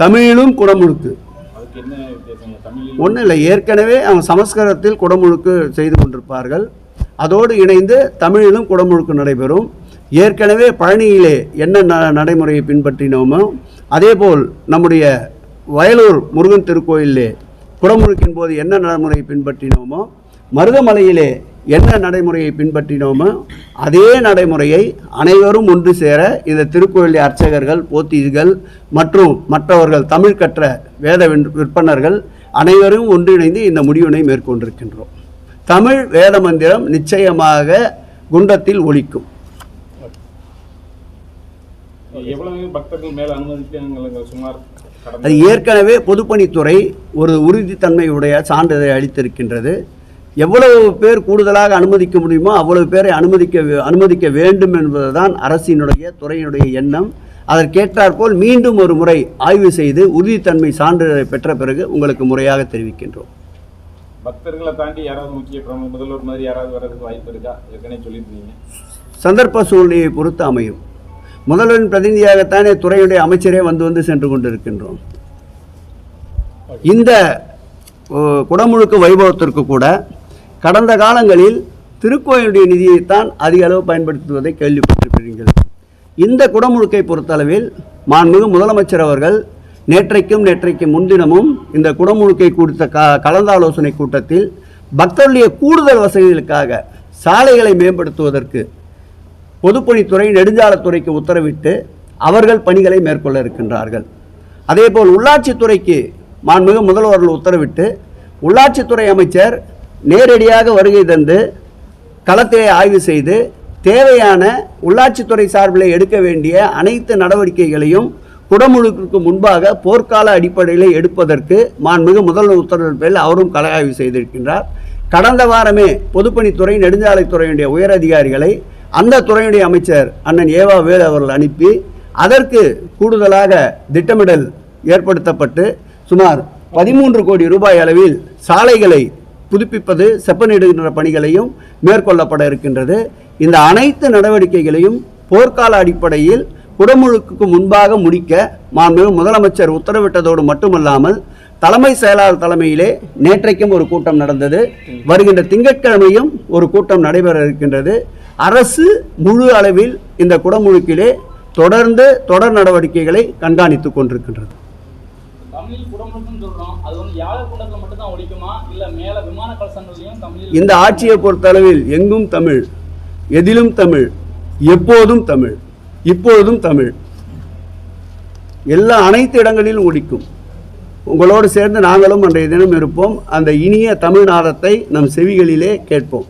தமிழிலும் குடமுழுக்கா? ஒன்றும் இல்லை ஏற்கனவே அவங்க சமஸ்கிருதத்தில் குடமுழுக்கு செய்து கொண்டிருப்பார்கள். அதோடு இணைந்து தமிழிலும் குடமுழுக்கு நடைபெறும். ஏற்கனவே பழனியிலே என்ன ந நடைமுறையை பின்பற்றினோமோ அதேபோல் நம்முடைய வயலூர் முருகன் திருக்கோயிலே குடமுழுக்கின் போது என்ன நடைமுறையை பின்பற்றினோமோ மருதமலையிலே என்ன நடைமுறையை பின்பற்றினோமோ அதே நடைமுறையை அனைவரும் ஒன்று சேர இந்த திருக்கோயிலை அர்ச்சகர்கள் போத்திகள் மற்றும் மற்றவர்கள் தமிழ் கற்ற வேத விற்பனர்கள் அனைவரும் ஒன்றிணைந்து இந்த முடிவினை மேற்கொண்டிருக்கின்றோம். தமிழ் வேத மந்திரம் நிச்சயமாக குண்டத்தில் கடந்த அது ஏற்கனவே பொதுப்பணித்துறை ஒரு உறுதித்தன்மையுடைய சான்றிதழை அளித்திருக்கின்றது. எவ்வளவு பேர் கூடுதலாக அனுமதிக்க முடியுமோ அவ்வளவு பேரை அனுமதிக்க அனுமதிக்க வேண்டும் என்பதுதான் அரசினுடைய துறையினுடைய எண்ணம். அதற்கேற்றாற்போல் மீண்டும் ஒரு முறை ஆய்வு செய்து உறுதித்தன்மை சான்றிதழை பெற்ற பிறகு உங்களுக்கு முறையாக தெரிவிக்கின்றோம். பக்தர்களை தாண்டி யாராவது முக்கிய முதல்வர் மாதிரி யாராவது வர்றதுக்கு வாய்ப்பு இருக்கா? ஏற்கனவே சொல்லியிருந்தீங்க. சந்தர்ப்ப சூழ்நிலையை பொறுத்து அமையும். முதல்வரின் பிரதிநிதியாகத்தானே துறையுடைய அமைச்சரே வந்து வந்து சென்று கொண்டிருக்கின்றோம். இந்த குடமுழுக்கு வைபவத்திற்கு கூட கடந்த காலங்களில் திருக்கோயிலுடைய நிதியைத்தான் அதிக அளவு பயன்படுத்துவதை கேள்விப்பட்டிருக்கிறீர்கள் இந்த குடமுழுக்கை பொறுத்தளவில் மாண்புமிகு முதலமைச்சர் அவர்கள் நேற்றைக்கும் நேற்றைக்கு முன்தினமும் இந்த குடமுழுக்கை குறித்த க கலந்தாலோசனை கூட்டத்தில் பக்தர்களுடைய கூடுதல் வசதிகளுக்காக சாலைகளை மேம்படுத்துவதற்கு பொதுப்பணித்துறை நெடுஞ்சாலைத்துறைக்கு உத்தரவிட்டு அவர்கள் பணிகளை மேற்கொள்ள இருக்கின்றார்கள். அதேபோல் உள்ளாட்சித்துறைக்கு மாண்புமிகு முதல்வர்கள் உத்தரவிட்டு உள்ளாட்சித்துறை அமைச்சர் நேரடியாக வருகை தந்து களத்தை ஆய்வு செய்து தேவையான உள்ளாட்சித்துறை சார்பில் எடுக்க வேண்டிய அனைத்து நடவடிக்கைகளையும் குடமுழுக்கு முன்பாக போர்க்கால அடிப்படையில் எடுப்பதற்கு மாண்புமிகு முதல் உத்தரவின் பேரில் அவரும் கள ஆய்வு செய்திருக்கின்றார். கடந்த வாரமே பொதுப்பணித்துறை நெடுஞ்சாலைத்துறையினுடைய உயர் அதிகாரிகளை அந்த துறையுடைய அமைச்சர் அண்ணன் ஏவா வேலு அவர்கள் அனுப்பி அதற்கு கூடுதலாக திட்டமிடல் ஏற்படுத்தப்பட்டு சுமார் பதிமூன்று கோடி ரூபாய் அளவில் சாலைகளை புதுப்பிப்பது செப்பனிடுகின்ற பணிகளையும் மேற்கொள்ளப்பட இருக்கின்றது. இந்த அனைத்து நடவடிக்கைகளையும் போர்க்கால அடிப்படையில் குடமுழுக்கு முன்பாக முடிக்க மாண்பு முதலமைச்சர் உத்தரவிட்டதோடு மட்டுமல்லாமல் தலைமை செயலாளர் தலைமையிலே நேற்றைக்கும் ஒரு கூட்டம் நடந்தது. வருகின்ற திங்கட்கிழமையும் ஒரு கூட்டம் நடைபெற இருக்கின்றது. அரசு முழு அளவில் இந்த குடமுழுக்கிலே தொடர்ந்து தொடர் நடவடிக்கைகளை கண்காணித்துக் கொண்டிருக்கின்றது. தமிழில் குடமுழுக்குன்னு சொல்றோம். அது வந்து யாழ குண்டத்தில் மட்டும்தான் ஒழிக்குமா? இல்ல மேல இந்த ஆட்சியை பொறுத்தளவில் எங்கும் தமிழ் எதிலும் தமிழ் எப்போதும் தமிழ் இப்பொழுதும் தமிழ். எல்லா அனைத்து இடங்களிலும் ஒடிக்கும் உங்களோடு சேர்ந்து நாங்களும் அன்றைய தினம் இருப்போம். அந்த இனிய தமிழ்நாதத்தை நம் செவிகளிலே கேட்போம்.